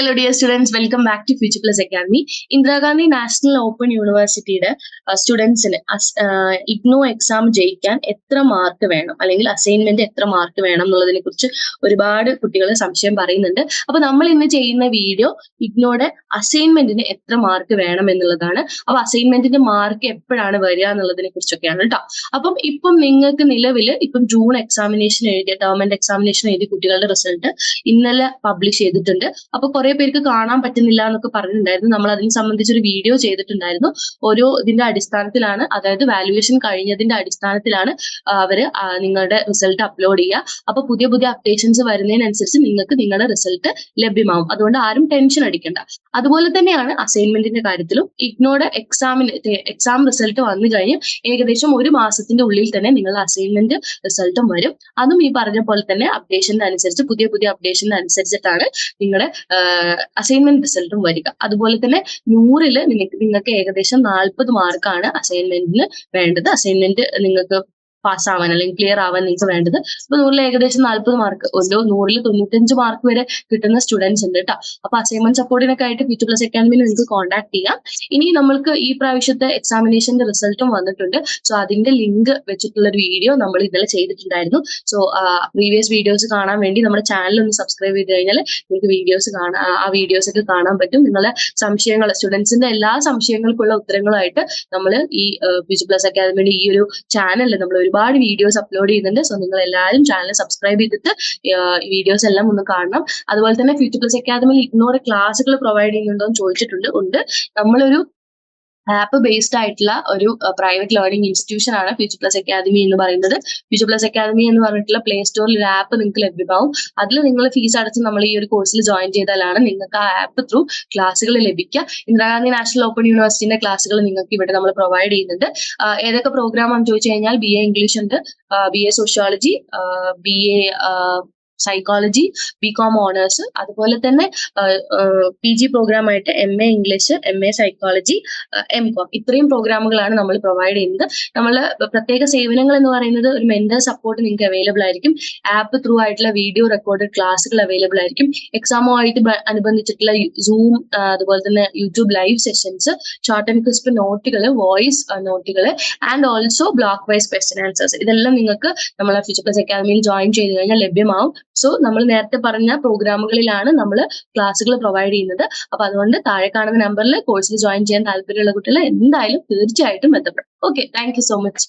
Hello dear students welcome back to future plus academy Indira Gandhi national open യൂണിവേഴ്സിറ്റിയുടെ സ്റ്റുഡൻസിന് IGNOU exam ജയിക്കാൻ എത്ര mark വേണം? അല്ലെങ്കിൽ അസൈൻമെന്റ് എത്ര മാർക്ക് വേണം എന്നുള്ളതിനെ കുറിച്ച് ഒരുപാട് കുട്ടികൾ സംശയം പറയുന്നുണ്ട്. അപ്പൊ നമ്മൾ ഇന്ന് ചെയ്യുന്ന വീഡിയോ ഇഗ്നോയുടെ അസൈൻമെന്റിന് എത്ര മാർക്ക് വേണം എന്നുള്ളതാണ്. അപ്പൊ അസൈൻമെന്റിന്റെ മാർക്ക് എപ്പോഴാണ് വരിക എന്നുള്ളതിനെ കുറിച്ചൊക്കെയാണ് കേട്ടോ അപ്പം ഇപ്പം നിങ്ങൾക്ക് നിലവിൽ ഇപ്പം ജൂൺ എക്സാമിനേഷൻ എഴുതിയ ഗവൺമെന്റ് എക്സാമിനേഷൻ എഴുതിയ കുട്ടികളുടെ റിസൾട്ട് ഇന്നലെ പബ്ലിഷ് ചെയ്തിട്ടുണ്ട്. അപ്പൊ കുറെ പേർക്ക് കാണാൻ പറ്റുന്നില്ല എന്നൊക്കെ പറഞ്ഞിട്ടുണ്ടായിരുന്നു. നമ്മൾ അതിനെ സംബന്ധിച്ച് ഒരു വീഡിയോ ചെയ്തിട്ടുണ്ടായിരുന്നു. ഓരോ ഇതിന്റെ അടിസ്ഥാനത്തിലാണ് അതായത് വാല്യുവേഷൻ കഴിഞ്ഞതിന്റെ അടിസ്ഥാനത്തിലാണ് അവർ നിങ്ങളുടെ റിസൾട്ട് അപ്ലോഡ് ചെയ്യുക. അപ്പൊ പുതിയ പുതിയ അപ്ഡേഷൻസ് വരുന്നതിനനുസരിച്ച് നിങ്ങൾക്ക് നിങ്ങളുടെ റിസൾട്ട് ലഭ്യമാവും. അതുകൊണ്ട് ആരും ടെൻഷൻ അടിക്കണ്ട. അതുപോലെ തന്നെയാണ് അസൈൻമെന്റിന്റെ കാര്യത്തിലും ഇഗ്നോയുടെ എക്സാമിന് എക്സാം റിസൾട്ട് വന്നു കഴിഞ്ഞ് ഏകദേശം ഒരു മാസത്തിന്റെ ഉള്ളിൽ തന്നെ നിങ്ങളുടെ അസൈൻമെന്റ് റിസൾട്ടും വരും. അതും ഈ പറഞ്ഞ പോലെ തന്നെ അപ്ഡേഷൻ അനുസരിച്ച് പുതിയ പുതിയ അപ്ഡേഷൻ അനുസരിച്ചിട്ടാണ് നിങ്ങളുടെ അസൈൻമെന്റ് റിസൾട്ടും വരിക. അതുപോലെ തന്നെ നൂറിൽ നിങ്ങൾക്ക് നിങ്ങൾക്ക് ഏകദേശം നാൽപ്പത് മാർക്കാണ് അസൈൻമെന്റിന് വേണ്ടത്. അസൈൻമെന്റ് നിങ്ങൾക്ക് പാസ് ആവാൻ അല്ലെങ്കിൽ ക്ലിയർ ആവാൻ നിങ്ങൾക്ക് വേണ്ടത്. ഇപ്പൊ നൂറിൽ ഏകദേശം നാൽപ്പത് മാർക്ക് ഒരു നൂറിൽ തൊണ്ണൂറ്റഞ്ച് മാർക്ക് വരെ കിട്ടുന്ന സ്റ്റുഡൻസ് ഉണ്ട് കേട്ടോ അപ്പൊ അസൈൻമെന്റ് സപ്പോർട്ടിനൊക്കെ ആയിട്ട് ഫ്യൂച്ചർ പ്ലസ് അക്കാഡമിയിൽ നിങ്ങൾക്ക് കോൺടാക്ട് ചെയ്യാം. ഇനി നമ്മൾക്ക് ഈ പ്രാവശ്യത്തെ എക്സാമിനേഷന്റെ റിസൾട്ടും വന്നിട്ടുണ്ട്. സോ അതിന്റെ ലിങ്ക് വെച്ചിട്ടുള്ള ഒരു വീഡിയോ നമ്മൾ ഇന്നലെ ചെയ്തിട്ടുണ്ടായിരുന്നു. സോ പ്രീവിയസ് വീഡിയോസ് കാണാൻ വേണ്ടി നമ്മുടെ ചാനൽ ഒന്ന് സബ്സ്ക്രൈബ് ചെയ്ത് കഴിഞ്ഞാൽ നിങ്ങൾക്ക് വീഡിയോസ് കാണാൻ ആ വീഡിയോസ് ഒക്കെ കാണാൻ പറ്റും. നിങ്ങളെ സംശയങ്ങൾ സ്റ്റുഡൻസിന്റെ എല്ലാ സംശയങ്ങൾക്കുള്ള ഉത്തരങ്ങളായിട്ട് നമ്മൾ ഈ ഫ്യൂച്ചർ പ്ലസ് അക്കാദമിയുടെ ഈ ഒരു ചാനലിൽ നമ്മൾ ഒരുപാട് വീഡിയോസ് അപ്ലോഡ് ചെയ്യുന്നുണ്ട്. സോ നിങ്ങൾ എല്ലാവരും ചാനൽ സബ്സ്ക്രൈബ് ചെയ്തിട്ട് വീഡിയോസ് എല്ലാം ഒന്ന് കാണണം. അതുപോലെ തന്നെ ഫ്യൂച്ചർ പ്ലസ് അക്കാദമിയിൽ ഇഗ്നോർ ക്ലാസ്സുകൾ പ്രൊവൈഡ് ചെയ്യുന്നുണ്ടോ എന്ന് ചോദിച്ചിട്ടുണ്ട്. ഉണ്ട്. നമ്മളൊരു ആപ്പ് ബേസ്ഡ് ആയിട്ടുള്ള ഒരു പ്രൈവറ്റ് ലേണിംഗ് ഇൻസ്റ്റിറ്റ്യൂഷൻ ആണ് ഫ്യൂച്ചർ പ്ലസ് അക്കാദമി എന്ന് പറയുന്നത്. ഫ്യൂച്ചർ പ്ലസ് അക്കാദമി എന്ന് പറഞ്ഞിട്ടുള്ള പ്ലേ സ്റ്റോറിൽ ഒരു ആപ്പ് നിങ്ങൾക്ക് ലഭ്യമാവും. അതിൽ നിങ്ങൾ ഫീസ് അടച്ച് നമ്മൾ ഈ ഒരു കോഴ്സിൽ ജോയിൻ ചെയ്താലാണ് നിങ്ങൾക്ക് ആ ആപ്പ് ത്രൂ ക്ലാസ്സുകൾ ലഭിക്കുക. ഇന്ദിരാഗാന്ധി നാഷണൽ ഓപ്പൺ യൂണിവേഴ്സിറ്റിന്റെ ക്ലാസ്സുകൾ നിങ്ങൾക്ക് ഇവിടെ നമ്മൾ പ്രൊവൈഡ് ചെയ്യുന്നുണ്ട്. ഏതൊക്കെ പ്രോഗ്രാം ആണെന്ന് ചോദിച്ചു കഴിഞ്ഞാൽ ബി എ ഇംഗ്ലീഷ് ഉണ്ട് B A sociology B A psychology B com honours അതുപോലെ തന്നെ പി ജി പ്രോഗ്രാം ആയിട്ട് M A English M A psychology M com ഇത്രയും പ്രോഗ്രാമുകളാണ് നമ്മൾ പ്രൊവൈഡ് ചെയ്യുന്നത്. നമ്മൾ പ്രത്യേക സേവനങ്ങൾ എന്ന് പറയുന്നത് ഒരു മെന്റൽ സപ്പോർട്ട് നിങ്ങൾക്ക് അവൈലബിൾ ആയിരിക്കും. ആപ്പ് ത്രൂ ആയിട്ടുള്ള വീഡിയോ റെക്കോർഡഡ് ക്ലാസ്സുകൾ അവൈലബിൾ ആയിരിക്കും. എക്സാമുമായിട്ട് അനുബന്ധിച്ചിട്ടുള്ള സൂം അതുപോലെ തന്നെ YouTube live sessions short and crisp നോട്ടുകൾ വോയിസ് നോട്ടുകൾ and also block wise question answers ഇതെല്ലാം നിങ്ങൾക്ക് നമ്മളെ പ്ലസ് അക്കാദമിയിൽ ജോയിൻ ചെയ്ത് കഴിഞ്ഞാൽ ലഭ്യമാവും. സോ നമ്മൾ നേരത്തെ പറഞ്ഞ പ്രോഗ്രാമുകളിലാണ് നമ്മൾ ക്ലാസ്സുകൾ പ്രൊവൈഡ് ചെയ്യുന്നത്. അപ്പൊ അതുകൊണ്ട് താഴെ കാണുന്ന നമ്പറിൽ കോഴ്സിൽ ജോയിൻ ചെയ്യാൻ താല്പര്യമുള്ള കുട്ടികൾ എന്തായാലും തീർച്ചയായിട്ടും ബന്ധപ്പെടും ഓക്കെ താങ്ക് സോ മച്ച്